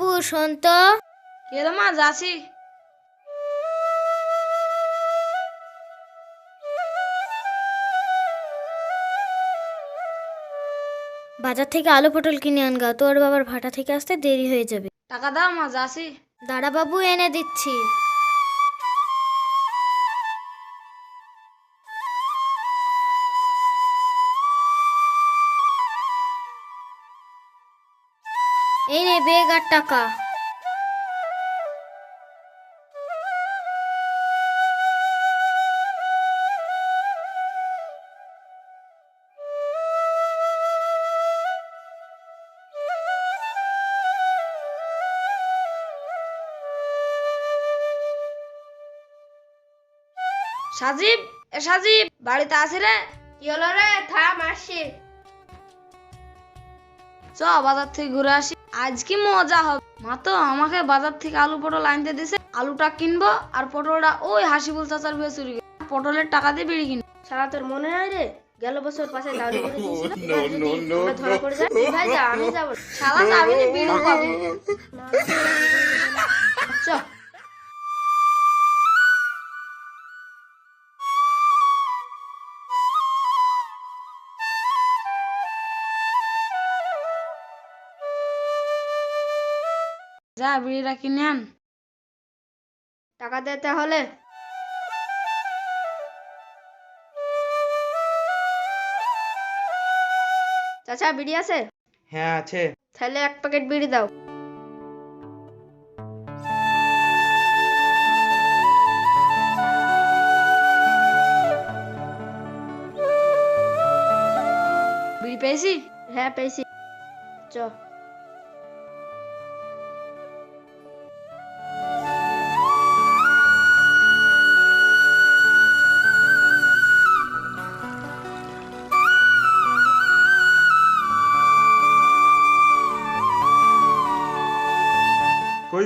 বাবু শোন তো। কে আছি মা যাচ্ছি। বাজার থেকে আলু পটল কিনে আনগা তোর বাবার ভাটা থেকে আসতে দেরি হয়ে যাবে। টাকা দাও মা যাচ্ছি। দাদা বাবু এনে দিচ্ছি। এই নে বেগ আর টাকা। সাজিব, এ সাজিব, বাড়িতে আছে রে? কি হলো রে? থাম, আসছি। চ বাজার থেকে ঘুরে আসি আজকে কি মজা হবে মা তো আমাকে বাজার থেকে আলু পটল আনতে দিছে আলুটা কিনবো আর পটলটা ওই হাসিবুল চাচার বিয়ে চুরি পটলের টাকা দিয়ে বেরিয়ে কিনবো সারা তোর মনে হয় রে গেল বছর পাশে দাউরি করে দিয়েছিল ধরা পড়ে যায় ভাই যা আমি যাব সারা যাবি বিড়ি পাবো চ যা বিড়িটা কিনে আন। টাকা দে তাহলে। চাচা বিড়ি আছে? হ্যাঁ আছে। তাহলে এক প্যাকেট বিড়ি দাও। বিড়ি পেয়েছি? হ্যাঁ পেয়েছি। চ।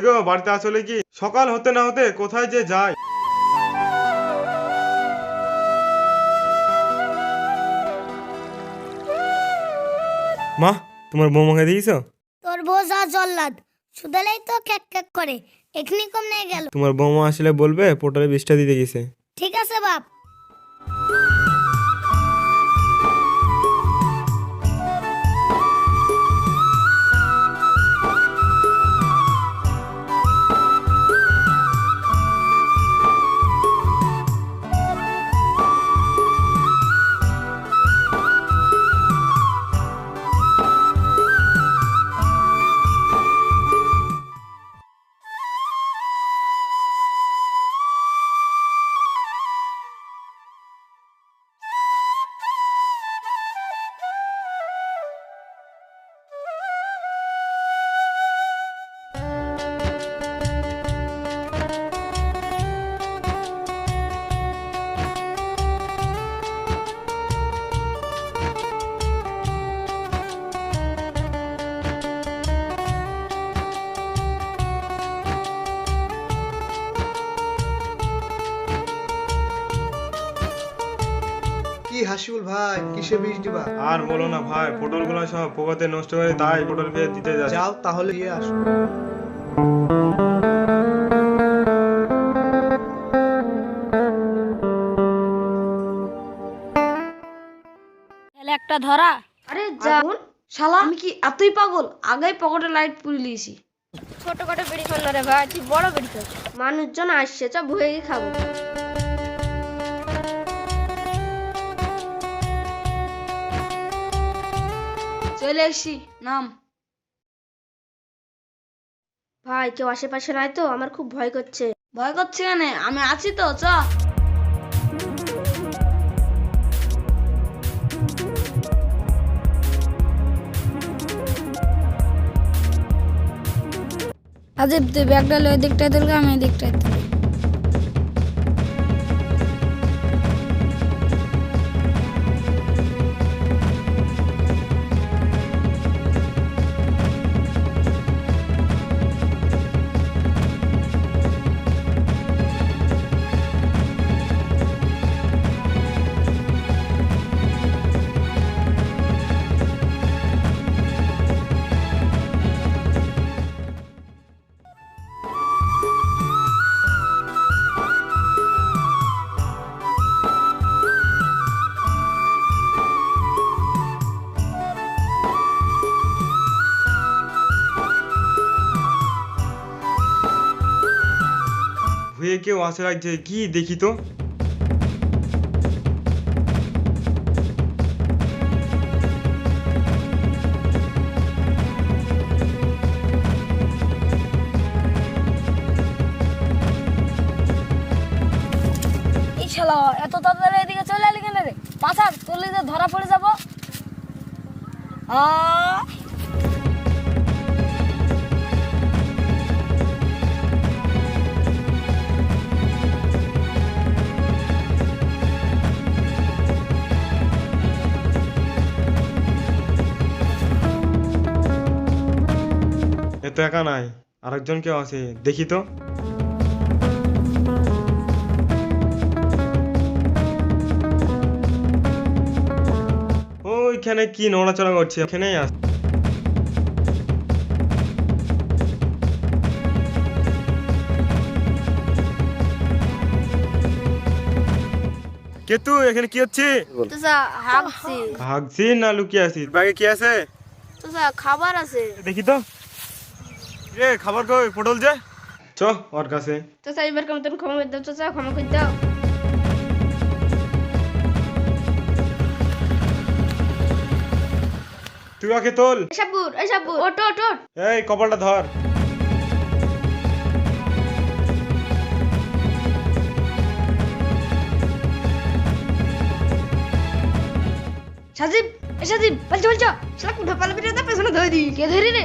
গো বাড়িতে আসলে কি? সকাল হতে না হতে কোথায় যে যায় মা তোমার বৌমাকে দিয়েছ তোর বউ যা জল্লাদ সুদালাই তো ক্যাক ক্যাক করে এখানে কম নিয়ে গেল। তোমার বৌমা আসলে বলবে পোটালে বিষটা দিতে গেছে। ঠিক আছে বাপ। কি হাসিবুল ভাই কিসে বিষ দিবা? আর বলো না ভাই পটলগুলো সব পোকাতে নষ্ট করে তাই পটল পেয়ে দিতে যাচ্ছে। যাও তাহলে গিয়ে আসো। তাহলে একটা ধরা। আরে যা শালা আমি কি এতই পাগল? আগেই পকেটে লাইট পুরি লিয়েছি ছোট খাটো বিড়ি খান রে ভাই তুই বড় বিড়ি খাস মানুষজন আসছে চ ভুয়ে গিয়ে খাব। চলে এসছি নাম। ভাই কেউ আশেপাশে নাই তো আমার খুব ভয় করছে। ভয় করছি কেন? আমি আছি তো চ। আদিব তুই ব্যাগটা লই দিকটাই তুলবে আমি এদিকটাই তুলি কেউ আসে লাগছে কি দেখি তো? এত তাড়াতাড়ি চলে রে? ধরা পড়ে যাব। আহ তো একা নাই আরেকজন কেউ আছে দেখি তো। ওইখানে কি নড়াচড়া করছে এখানেই আস কে তুই এখানে কি হচ্ছে? তো ভাগছি না লুকিয়ে আছিস? ব্যাগে কি আছে? খাবার আছে। দেখি তো। রে খাবার কই পটল যে। চ ওর কাছে। তো এবার কেমন ক্ষমা করে দাও তো স্যার ক্ষমা করে দাও। তুই ওকে তোল। এসাবুর এসাবুর ওট ওট ওট এই কপালটা ধর। সাজিব এ সাজিব বলছো বলছো শালা কোথা পালাবি রে পেছনে ধরে দি কে ধরি রে?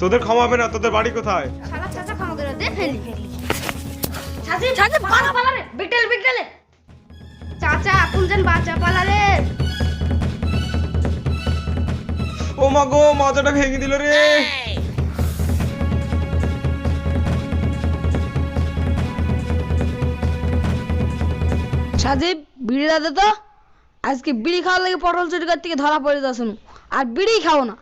তোদের ক্ষমা হবে না তোদের বাড়ি কোথায়? চাচা ক্ষমা করে দে ফেলি সাজিব সাজিব পালা পালা রে। বিগটেল বিগটেলে চাচা কোন যেন বাচ্চা পালালে ও মা গো মাথাটা ভেঙে দিল রে। সাজিব বিড়ি দে তো? আজকে বিড়ি খাওয়ার লাগে পটল চুরি গিয়ে ধরা পড়ে যাস আর বিড়ি খাও না।